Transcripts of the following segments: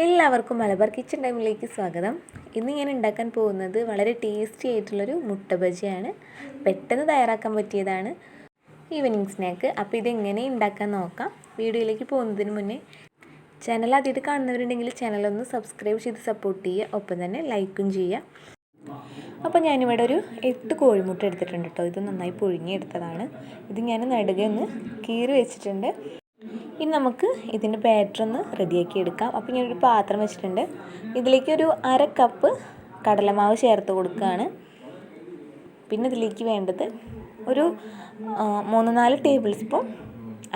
എല്ലാവർക്കും മലബാർ കിച്ചൺ ടൈമിലേക്ക് സ്വാഗതം. ഇന്ന് ഞാൻ ഉണ്ടാക്കാൻ പോകുന്നത് വളരെ ടേസ്റ്റി ആയിട്ടുള്ളൊരു മുട്ട ബജിയാണ്. പെട്ടെന്ന് തയ്യാറാക്കാൻ പറ്റിയതാണ്. ഈവനിങ് സ്നാക്ക് അപ്പോൾ ഇതെങ്ങനെ ഉണ്ടാക്കാൻ നോക്കാം. വീഡിയോയിലേക്ക് പോകുന്നതിന് മുന്നേ ചാനൽ ആദ്യമായിട്ട് കാണുന്നവരുണ്ടെങ്കിൽ ചാനലൊന്ന് സബ്സ്ക്രൈബ് ചെയ്ത് സപ്പോർട്ട് ചെയ്യുക. ഒപ്പം തന്നെ ലൈക്കും ചെയ്യുക. അപ്പോൾ ഞാനിവിടെ ഒരു എട്ട് കോഴിമുട്ട എടുത്തിട്ടുണ്ട് കേട്ടോ. ഇത് നന്നായി പുഴുങ്ങിയെടുത്തതാണ്. ഇത് ഞാൻ നടുകയൊന്ന് കീറി വെച്ചിട്ടുണ്ട്. ഇനി നമുക്ക് ഇതിന്റെ ബാറ്റർ ഒന്ന് റെഡിയാക്കി എടുക്കാം. അപ്പോൾ ഞാനൊരു പാത്രം വെച്ചിട്ടുണ്ട്. ഇതിലേക്ക് ഒരു അര കപ്പ് കടലമാവ് ചേർത്ത് കൊടുക്കുകയാണ്. പിന്നെ ഇതിലേക്ക് വേണ്ടത് ഒരു മൂന്ന് നാല് ടേബിൾ സ്പൂൺ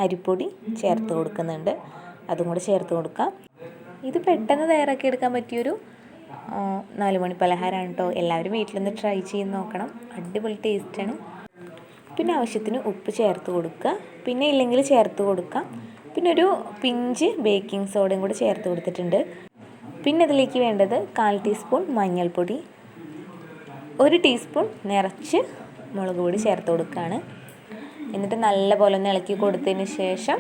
അരിപ്പൊടി ചേർത്ത് കൊടുക്കുന്നുണ്ട്. അതും കൂടെ ചേർത്ത് കൊടുക്കാം. ഇത് പെട്ടെന്ന് തയ്യാറാക്കി എടുക്കാൻ പറ്റിയൊരു നാലുമണി പലഹാരമാണ് കേട്ടോ എല്ലാവരും വീട്ടിലൊന്ന് ട്രൈ ചെയ്ത് നോക്കണം. അടിപൊളി ടേസ്റ്റാണ് പിന്നെ ആവശ്യത്തിന് ഉപ്പ് ചേർത്ത് കൊടുക്കുക. പിന്നെ ഇല്ലെങ്കിൽ ചേർത്ത് കൊടുക്കാം. പിന്നെ ഒരു പിഞ്ച് ബേക്കിംഗ് സോഡയും കൂടി ചേർത്ത് കൊടുത്തിട്ടുണ്ട്. പിന്നെ ഇതിലേക്ക് വേണ്ടത് കാൽ ടീസ്പൂൺ മഞ്ഞൾപ്പൊടി ഒരു ടീസ്പൂൺ നിറച്ച് മുളക് പൊടി ചേർത്ത് കൊടുക്കുകയാണ്. എന്നിട്ട് നല്ലപോലെ ഒന്ന് ഇളക്കി കൊടുത്തതിന് ശേഷം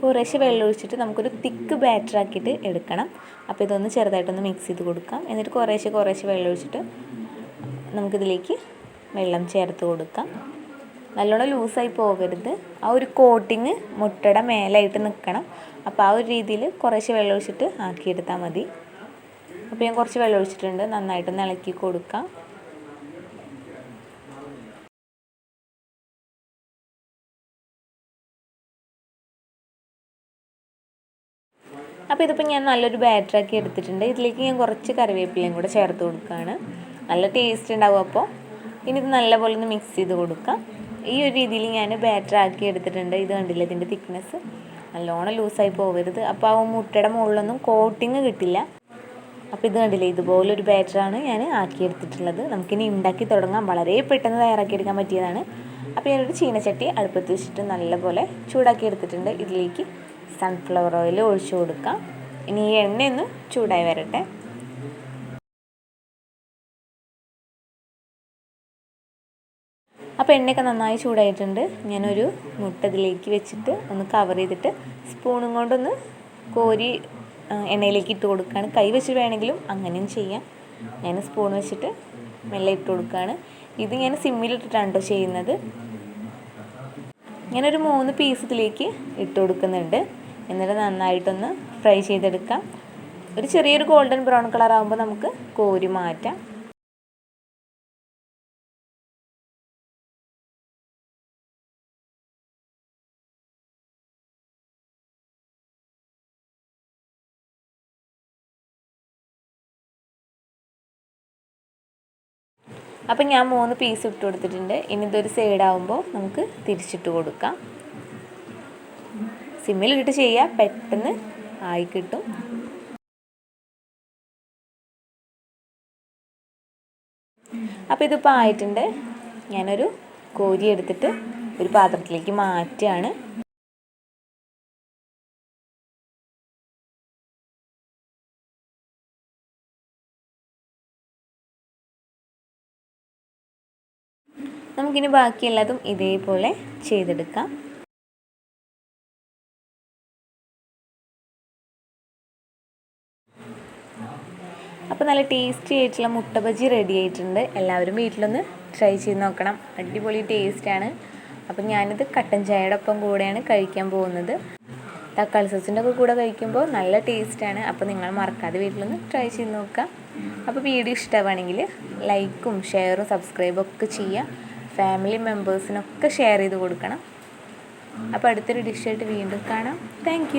കുറേശ്ശെ വെള്ളം ഒഴിച്ചിട്ട് നമുക്കൊരു തിക്ക് ബാറ്റർ ആക്കിയിട്ട് എടുക്കണം. അപ്പോൾ ഇതൊന്ന് ചെറുതായിട്ടൊന്ന് മിക്സ് ചെയ്ത് കൊടുക്കാം. എന്നിട്ട് കുറേശ്ശെ കുറേശ്ശെ വെള്ളം ഒഴിച്ചിട്ട് നമുക്കിതിലേക്ക് വെള്ളം ചേർത്ത് കൊടുക്കാം. നല്ലോണം ലൂസായി പോകരുത്. ആ ഒരു കോട്ടിങ് മുട്ടയുടെ മേലായിട്ട് നിൽക്കണം അപ്പോൾ ആ ഒരു രീതിയിൽ കുറേശ്ശെ വെള്ളം ഒഴിച്ചിട്ട് ആക്കിയെടുത്താൽ മതി. അപ്പോൾ ഞാൻ കുറച്ച് വെള്ളം ഒഴിച്ചിട്ടുണ്ട്. നന്നായിട്ട് ഇളക്കി കൊടുക്കാം. അപ്പോൾ ഇതിപ്പോൾ ഞാൻ നല്ലൊരു ബാറ്ററാക്കി എടുത്തിട്ടുണ്ട്. ഇതിലേക്ക് ഞാൻ കുറച്ച് കറിവേപ്പിലയും കൂടെ ചേർത്ത് കൊടുക്കുകയാണ് നല്ല ടേസ്റ്റ് ഉണ്ടാവും അപ്പോൾ ഇനി ഇത് നല്ലപോലെ ഒന്ന് മിക്സ് ചെയ്ത് കൊടുക്കാം. ഈ ഒരു രീതിയിൽ ഞാൻ ബാറ്റർ ആക്കി എടുത്തിട്ടുണ്ട്. ഇത് കണ്ടില്ല? ഇതിന്റെ തിക്നെസ് നല്ലോണം ലൂസായി പോകരുത്. അപ്പോൾ ആ മുട്ടയുടെ മുകളിലൊന്നും കോട്ടിങ് കിട്ടില്ല. അപ്പോൾ ഇത് കണ്ടില്ലേ? ഇതുപോലൊരു ബാറ്ററാണ് ഞാൻ ആക്കിയെടുത്തിട്ടുള്ളത് നമുക്കിനി ഉണ്ടാക്കി തുടങ്ങാം. വളരെ പെട്ടെന്ന് തയ്യാറാക്കിയെടുക്കാൻ പറ്റിയതാണ്. അപ്പോൾ ഞാനൊരു ചീനച്ചട്ടി അടുപ്പത്ത് വെച്ചിട്ട് നല്ലപോലെ ചൂടാക്കി എടുത്തിട്ടുണ്ട്. ഇതിലേക്ക് സൺഫ്ലവർ ഓയിൽ ഒഴിച്ചു കൊടുക്കാം. ഇനി ഈ എണ്ണയൊന്ന് ചൂടായി വരട്ടെ. അപ്പോൾ എണ്ണയൊക്കെ നന്നായി ചൂടായിട്ടുണ്ട്. ഞാനൊരു മുട്ട ഇതിലേക്ക് വെച്ചിട്ട് ഒന്ന് കവർ ചെയ്തിട്ട് സ്പൂണും കൊണ്ടൊന്ന് കോരി എണ്ണയിലേക്ക് ഇട്ട് കൊടുക്കുകയാണ് കൈ വെച്ച് വേണമെങ്കിലും അങ്ങനെയും ചെയ്യാം. ഞാൻ സ്പൂൺ വെച്ചിട്ട് മെല്ലെ ഇട്ട് കൊടുക്കുകയാണ് ഇത് ഞാൻ സിമ്മിലിട്ടിട്ടാണ് കേട്ടോ ചെയ്യുന്നത്. ഞാനൊരു മൂന്ന് പീസ് ഇതിലേക്ക് ഇട്ട് കൊടുക്കുന്നുണ്ട്. എന്നിട്ട് നന്നായിട്ടൊന്ന് ഫ്രൈ ചെയ്തെടുക്കാം. ഒരു ചെറിയൊരു ഗോൾഡൻ ബ്രൗൺ കളർ ആകുമ്പോൾ നമുക്ക് കോരി മാറ്റാം. അപ്പം ഞാൻ മൂന്ന് പീസ് ഇട്ട് കൊടുത്തിട്ടുണ്ട്. ഇനി ഇതൊരു സൈഡാകുമ്പോൾ നമുക്ക് തിരിച്ചിട്ട് കൊടുക്കാം. സിമ്മിലിട്ട് ചെയ്യുക പെട്ടെന്ന് ആയി കിട്ടും. അപ്പോൾ ഇതിപ്പോൾ ആയിട്ടുണ്ട്. ഞാനൊരു കോരി എടുത്തിട്ട് ഒരു പാത്രത്തിലേക്ക് മാറ്റുകയാണ്. നമുക്കിനി ബാക്കിയുള്ളതും ഇതേപോലെ ചെയ്തെടുക്കാം. അപ്പോൾ നല്ല ടേസ്റ്റി ആയിട്ടുള്ള മുട്ട ബജി റെഡി ആയിട്ടുണ്ട്. എല്ലാവരും വീട്ടിലൊന്ന് ട്രൈ ചെയ്ത് നോക്കണം. അടിപൊളി ടേസ്റ്റാണ് അപ്പം ഞാനിത് കട്ടൻ ചായയുടെ ഒപ്പം കൂടെയാണ് കഴിക്കാൻ പോകുന്നത്. തക്കാളി സോസിന്റെ ഒക്കെ കൂടെ കഴിക്കുമ്പോൾ നല്ല ടേസ്റ്റാണ് അപ്പോൾ നിങ്ങൾ മറക്കാതെ വീട്ടിലൊന്ന് ട്രൈ ചെയ്ത് നോക്കുക. അപ്പോൾ വീഡിയോ ഇഷ്ടമാണെങ്കിൽ ലൈക്കും ഷെയറും സബ്സ്ക്രൈബും ഒക്കെ ചെയ്യുക. ഫാമിലി മെമ്പേഴ്സിനൊക്കെ ഷെയർ ചെയ്ത് കൊടുക്കണം. അപ്പോൾ അടുത്തൊരു ഡിഷായിട്ട് വീണ്ടും കാണാം. താങ്ക്